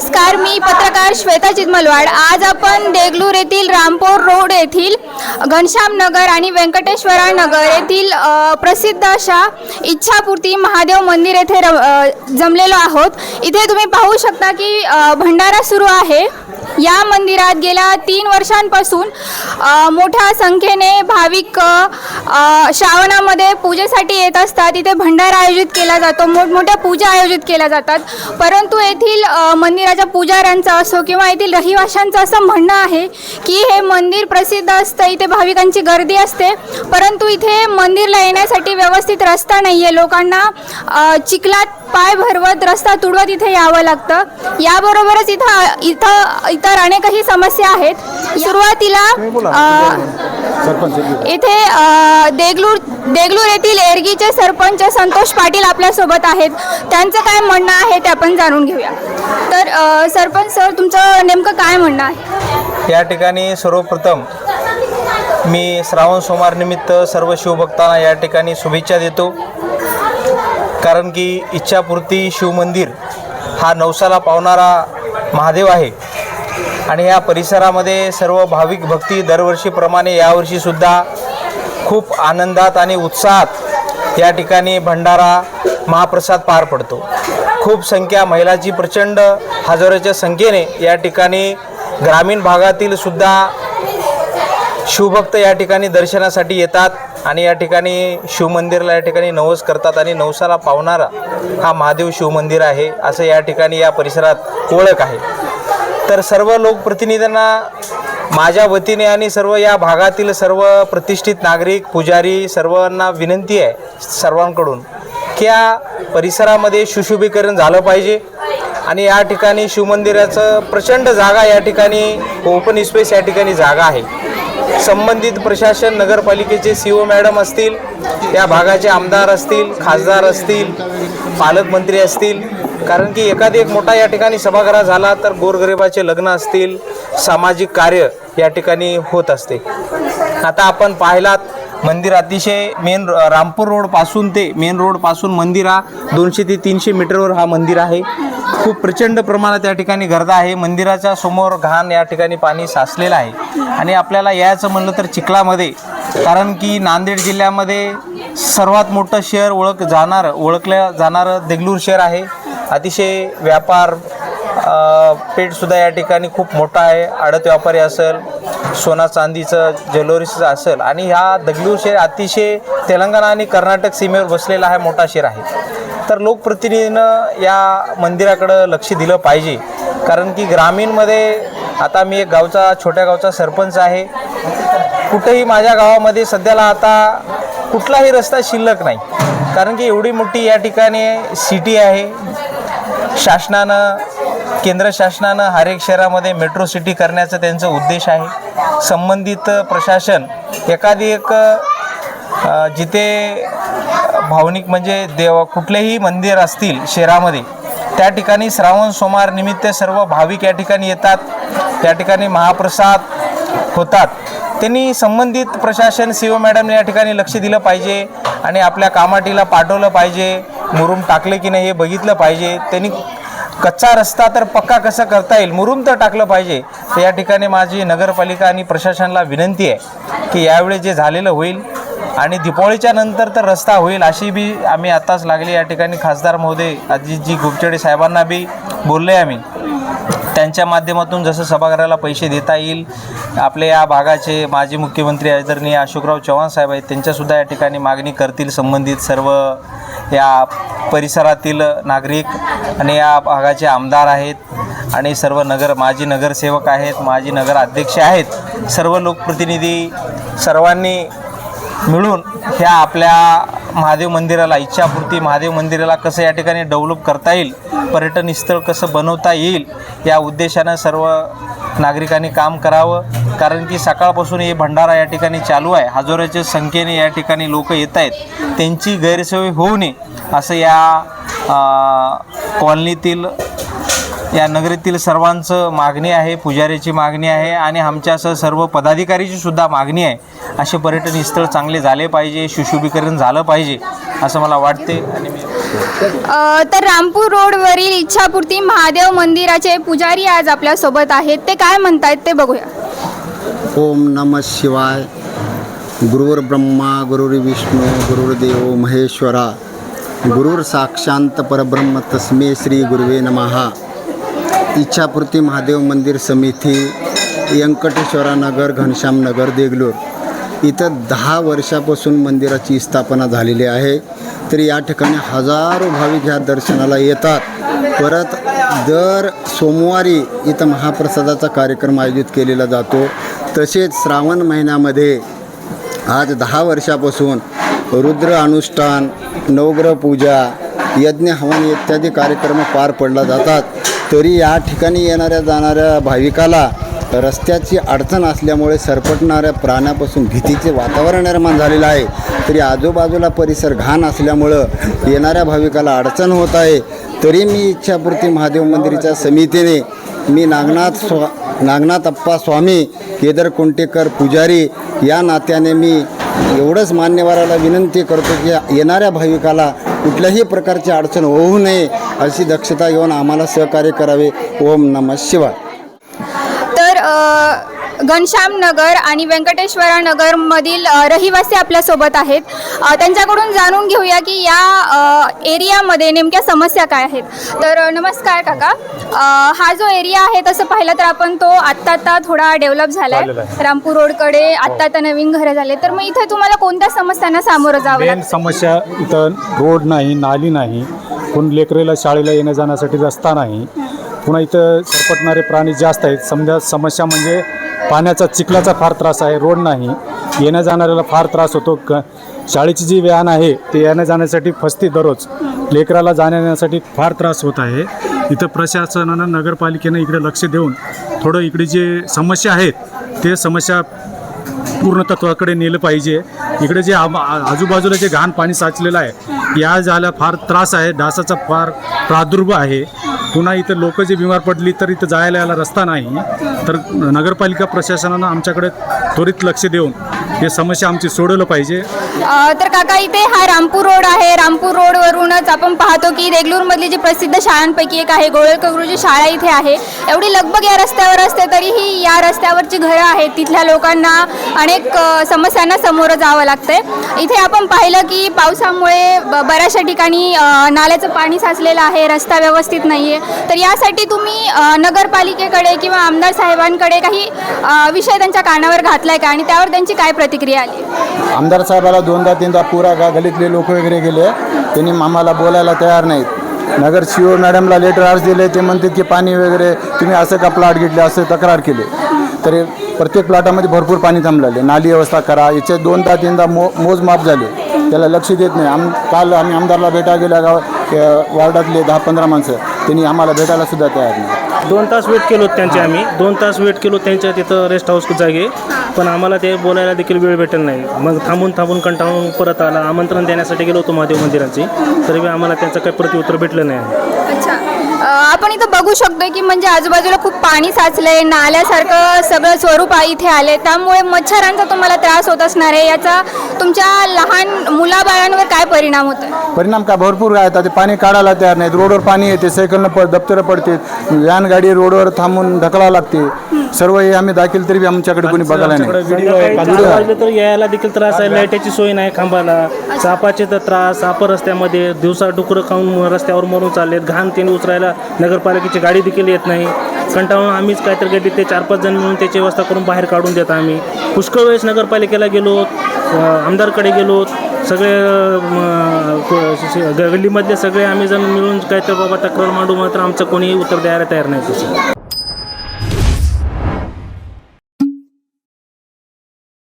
नमस्कार मी पत्रकार श्वेता चितमलवाड आज आपण देगलूर येथील रामपूर रोड येथील घनश्याम नगर आणि व्यंकटेश्वरा नगर येथील प्रसिद्ध अशा इच्छापूर्ती महादेव मंदिर येथे र जमलेलो आहोत. इथे तुम्ही पाहू शकता की भंडारा सुरू आहे. या मंदिरात गेल्या तीन वर्षांपासून मोठ्या संख्येने भाविक श्रावणामध्ये पूजेसाठी येत असतात. इथे भंडारा आयोजित केला जातो. मोठमोठ्या पूजा आयोजित केल्या जातात. परंतु येथील मंदिराच्या पुजाऱ्यांचं असो किंवा येथील रहिवाशांचं असं म्हणणं आहे की हे मंदिर प्रसिद्ध असतं इथे भाविकांची गर्दी असते. परंतु इथे मंदिरला येण्यासाठी व्यवस्थित रस्ता नाही आहे लोकांना चिखलात पाय भरवत रस्ता तुडवत इथे यावं लागतं. याबरोबरच इथं इथं इतर अनेकही समस्या आहेत. सुरुवातीला इथे देगलूर देगलूर येथील एरगीचे सरपंच संतोष पाटील आपल्यासोबत आहेत. त्यांचं काय म्हणणं आहे ते आपण जाणून घेऊया. तर अ, सरपंच सर तुमचं नेमकं काय म्हणणं आहे? या ठिकाणी सर्वप्रथम मी श्रावण सोमवार निमित्त सर्व शिवभक्तांना या ठिकाणी शुभेच्छा देतो. कारण की इच्छापूर्ती शिवमंदिर हा नवसाला पावणारा महादेव आहे. आणि या परिसरामध्ये सर्व भाविक भक्ती दरवर्षीप्रमाणे यावर्षीसुद्धा खूप आनंदात आणि उत्साहात या ठिकाणी भंडारा महाप्रसाद पार पडतो. खूप संख्या महिलाची प्रचंड हजारोच्या संख्येने या ठिकाणी ग्रामीण भागातील सुद्धा शिवभक्त या ठिकाणी दर्शनासाठी येतात आणि या ठिकाणी शिवमंदिरला या ठिकाणी नवस करतात आणि नवसाला पावणारा हा महादेव शिवमंदिर आहे असं या ठिकाणी या परिसरात ओळख आहे. तर सर्व लोकप्रतिनिधींना माझ्या वतीने आणि सर्व या भागातील सर्व प्रतिष्ठित नागरिक पुजारी सर्वांना विनंती आहे सर्वांकडून की या परिसरामध्ये सुशोभीकरण झालं पाहिजे आणि या ठिकाणी शिवमंदिराचं प्रचंड जागा या ठिकाणी ओपन स्पेस या ठिकाणी जागा आहे. संबंधित प्रशासन नगरपालिकेचे सी ओ मॅडम असतील या भागाचे आमदार असतील खासदार असतील पालकमंत्री असतील कारण की एखादी एक मोठा या ठिकाणी सभागृह झाला तर गोरगरिबाचे लग्न असतील सामाजिक कार्य या ठिकाणी होत असते. आता आपण पाहिलात मंदिर अतिशय मेन रामपूर रोडपासून ते मेन रोडपासून मंदिर हा दोनशे ते तीनशे मीटरवर हा मंदिर आहे. खूप प्रचंड प्रमाणात या ठिकाणी गर्दा आहे. मंदिराच्या समोर घाण या ठिकाणी पाणी साचलेलं आहे. आणि आपल्याला यायचं म्हणलं तर चिखलामध्ये कारण की नांदेड जिल्ह्यामध्ये सर्वात मोठं शहर ओळख जाणार ओळखलं जाणारं देगलूर शहर आहे. अतिशय व्यापार पेठसुद्धा या ठिकाणी खूप मोठा आहे. आडत व्यापारी असेल सोना चांदीचं ज्वेलरीचं असेल आणि ह्या दगलूर शहर अतिशय तेलंगणा आणि कर्नाटक सीमेवर बसलेला हा मोठा शहर आहे. तर लोकप्रतिनिधीनं या मंदिराकडं लक्ष दिलं पाहिजे. कारण की ग्रामीणमध्ये आता मी एक गावचा छोट्या गावचा सरपंच आहे. कुठेही माझ्या गावामध्ये सध्याला आता कुठलाही रस्ता शिल्लक नाही. कारण की एवढी मोठी या ठिकाणी सिटी आहे. शासनानं केंद्र शासनानं हरेक शहरामध्ये मेट्रो सिटी करण्याचं त्यांचं उद्देश आहे. संबंधित प्रशासन एखादी एक जिथे भावनिक म्हणजे देव कुठलेही मंदिर असतील शहरामध्ये त्या ठिकाणी श्रावण सोमवार निमित्त सर्व भाविक या ठिकाणी येतात. त्या ठिकाणी महाप्रसाद होतात. त्यांनी संबंधित प्रशासन सी ओ मॅडमने या ठिकाणी लक्ष दिलं पाहिजे आणि आपल्या कामाटीला पाठवलं पाहिजे. मुरुम टाकले की नाही हे बघितलं पाहिजे. त्यांनी कच्चा रस्ता तर पक्का कसं करता येईल? मुरुम तर टाकलं पाहिजे. तर या ठिकाणी माझी नगरपालिका आणि प्रशासनाला विनंती आहे की यावेळी जे झालेलं होईल आणि दिपावळीच्या नंतर तर रस्ता होईल अशी बी आम्ही आत्ताच लागली. या ठिकाणी खासदार महोदय अजितजी गुपचडे साहेबांना बी बोलले आम्ही. त्यांच्या माध्यमातून जसं सभागृहाला पैसे देता येईल आपले या भागाचे माजी मुख्यमंत्री आदरणीय अशोकराव चव्हाण साहेब आहेत त्यांच्यासुद्धा या ठिकाणी मागणी करतील संबंधित सर्व या परिसरातील नागरिक आणि या भागाचे आमदार आहेत आणि सर्व नगर माजी नगरसेवक आहेत माजी नगर अध्यक्ष आहेत सर्व लोकप्रतिनिधी सर्वांनी मिळून ह्या आपल्या महादेव मंदिराला इच्छापूर्ती महादेव मंदिराला कसं या ठिकाणी डेव्हलप करता येईल पर्यटन स्थळ कसं बनवता येईल या उद्देशानं सर्व नागरिकांनी काम करावं. कारण की सकाळपासून हे भंडारा या ठिकाणी चालू आहे. हजारोच्या संख्येने या ठिकाणी लोक येत आहेत. त्यांची गैरसोय होऊ नये असं या कॉलनीतील या नगरीतील सर्वांचं मागणी आहे पुजारीची मागणी आहे आणि आमच्यासह सर्व पदाधिकारीची सुद्धा मागणी आहे. असे पर्यटन स्थळ चांगले झाले पाहिजे सुशोभीकरण झालं पाहिजे असं मला वाटते. आणि मी नमस्कार अ, तर रामपूर रोडवरील इच्छापूर्ती महादेव मंदिराचे पुजारी आज आपल्यासोबत आहेत. ते काय म्हणतायत ते बघूया. ओम नम शिवाय. गुरुर् ब्रह्मा गुरुर्विष्णू गुरुर्देव महेश्वरा. गुरुर साक्षांत परब्रह्म तस्मे श्री गुरुवे नमहा इच्छापूर्ती महादेव मंदिर समिती व्यंकटेश्वरा नगर घनश्याम नगर देगलूर. इथं दहा वर्षापासून मंदिराची स्थापना झालेली आहे. तर या ठिकाणी हजारो भाविक ह्या दर्शनाला येतात. परत दर सोमवारी इथं महाप्रसादाचा कार्यक्रम आयोजित केलेला जातो. तसेच श्रावण महिन्यामध्ये आज दहा वर्षापासून रुद्र अनुष्ठान नवग्रह पूजा यज्ञ हवन इत्यादी कार्यक्रम पार पडला जातात. तरी या ठिकाणी येणाऱ्या जाणाऱ्या भाविकाला रस्त्याची अडचण असल्यामुळे सरपटणाऱ्या प्राण्यापासून भीतीचे वातावरण निर्माण झालेलं आहे. तरी आजूबाजूला परिसर घाण असल्यामुळं येणाऱ्या भाविकाला अडचण होत आहे. तरी मी इच्छापूर्ती महादेव मंदिराच्या समितीने मी नागनाथ स्वा नागनाथ अप्पा स्वामी केदार कुंटेकर पुजारी या नात्याने मी एवढंच मान्यवराला विनंती करतो की येणाऱ्या भाविकाला कुठल्याही प्रकारची अडचण होऊ नये. अशी दक्षता घेऊन आम्हाला सहकार्य करावे. ओम नमः शिवाय. तर घनश्याम नगर आणि व्यंकटेश्वरा नगरमधील रहिवासी आपल्यासोबत आहेत. त्यांच्याकडून जाणून घेऊया की या एरियामध्ये नेमक्या समस्या काय आहेत. तर नमस्कार काका. हा जो एरिया आहे तसं पाहिलं तर आपण तो आत्ता आत्ता थोडा डेव्हलप झाला आहे. रामपूर रोडकडे आत्ता आता नवीन घरं झाले. तर मग इथे तुम्हाला कोणत्या समस्यांना सामोरं जावं समस्या इथं रोड नाही नाली नाही. कोण लेकरेला शाळेला येण्या जाण्यासाठी रस्ता नाही. पुन्हा इथं सरपटणारे प्राणी जास्त आहेत. समजा समस्या म्हणजे पाण्याचा चिखलाचा फार त्रास आहे रोड नाही. येण्या जाणाऱ्याला फार त्रास होतो. क शाळेची जी व्यान आहे ते येण्या जाण्यासाठी फसते दररोज. लेकराला जाण्यासाठी फार त्रास होत आहे. इथं प्रशासनानं नगरपालिकेनं इकडे लक्ष देऊन थोडं इकडे जे समस्या आहेत ते समस्या पूर्णतत्वाकडे नेलं पाहिजे. इकडे जे आजूबाजूला जे घाण पाणी साचलेलं आहे या झाल्या फार त्रास आहे. डासाचा फार प्रादुर्भाव आहे. पुन्हा इथं लोक जे बिमार पडली तर इथं जायला यायला रस्ता नाही. तर नगरपालिका प्रशासनानं आमच्याकडे त्वरित लक्ष देऊन हे समस्या आमची सोडवलं पाहिजे. तर काका इथे हा रामपूर रोड आहे. रामपूर रोडवरूनच आपण पाहतो की देगलूरमधली जी प्रसिद्ध शाळांपैकी एक आहे. गोळकर शाळा इथे आहे. एवढी लगबग या रस्त्यावर असते तरीही या रस्त्यावरची घरं आहेत. तिथल्या लोकांना अनेक समस्यांना समोरं जावं लागतंय. इथे आपण पाहिलं की पावसामुळे ब- बऱ्याचशा ठिकाणी नाल्याचं पाणी साचलेलं आहे. रस्ता व्यवस्थित नाही आहे तर यासाठी तुम्ही नगरपालिकेकडे किंवा आमदार साहेबांकडे काही विषय त्यांच्या कानावर घातलाय का? आणि त्यावर त्यांची काय प्रतिक्रिया आली. आमदार साहेबाला दोनदा तीनदा पुरा गा गलीतले लोक वगैरे गेले. त्यांनी आम्हाला बोलायला तयार नाहीत. नगर सी ओ मॅडमला लेटर आर्ज दिले ते म्हणतात की पाणी वगैरे तुम्ही असं का प्लॉट घेतले असं तक्रार केली. तरी प्रत्येक प्लॉटामध्ये भरपूर पाणी थांबलेले नाली व्यवस्था करा. याचे दोनदा तीनदा मो मोजमाप झाले. त्याला लक्ष देत नाही. आम काल आम्ही आमदारला भेटा गेल्या गाव वार्डातले दहा पंधरा माणसं. त्यांनी आम्हाला भेटायला सुद्धा तयार नाही. दोन तास वेट केलो त्यांचे आम्ही. दोन तास वेट केलो त्यांच्या तिथं रेस्ट हाऊस जागे. पण आम्हाला ते बोलायला देखील वेळ भेटेल नाही. मग थांबून थांबून कंटाळून परत आला. आमंत्रण देण्यासाठी गेलो होतो महादेव मंदिराची. तरी आम्हाला त्यांचं काही प्रत्युत्तर भेटलं नाही. आपण इथं बघू शकतो की म्हणजे आजूबाजूला खूप पाणी साचलंय नाल्यासारखं सगळं स्वरूप आ- इथे आले. त्यामुळे मच्छरांचा तुम्हाला त्रास होत असणार आहे. याचा तुमच्या लहान मुलाबाळांवर काय परिणाम होतो परिणाम काय? भरपूर आहे आता ते पाणी काढायला तयार नाहीत. रोडवर पाणी येते. सायकलनं पड दप्तरं पडते व्हॅन गाडी रोडवर थांबून ढकलावं लागते. सर्व हे आम्ही दाखल तरी आमच्याकडे कोणी बघायला नाही. तर यायला देखील त्रास आहे. लाईटाची सोय नाही खांबाला. सापाचे तर त्रास. साप रस्त्यामध्ये दिवसा डुकरं खाऊन रस्त्यावर मरून चाललेत. घाण तेने उचरायला नगरपालिकेची गाडी देखील येत नाही. कंटाळून आम्हीच काहीतरी गाडीत ते चार पाच जण मिळून त्याची व्यवस्था करून बाहेर काढून देत आम्ही. पुष्कळ वेळेस नगरपालिकेला गेलो आमदारकडे गेलो. सगळे गल्लीमधले सगळे आम्ही जण मिळून काहीतरी बाबा तक्रार मांडू मात्र आमचं कोणीही उत्तर द्यायला तयार नाही तसं.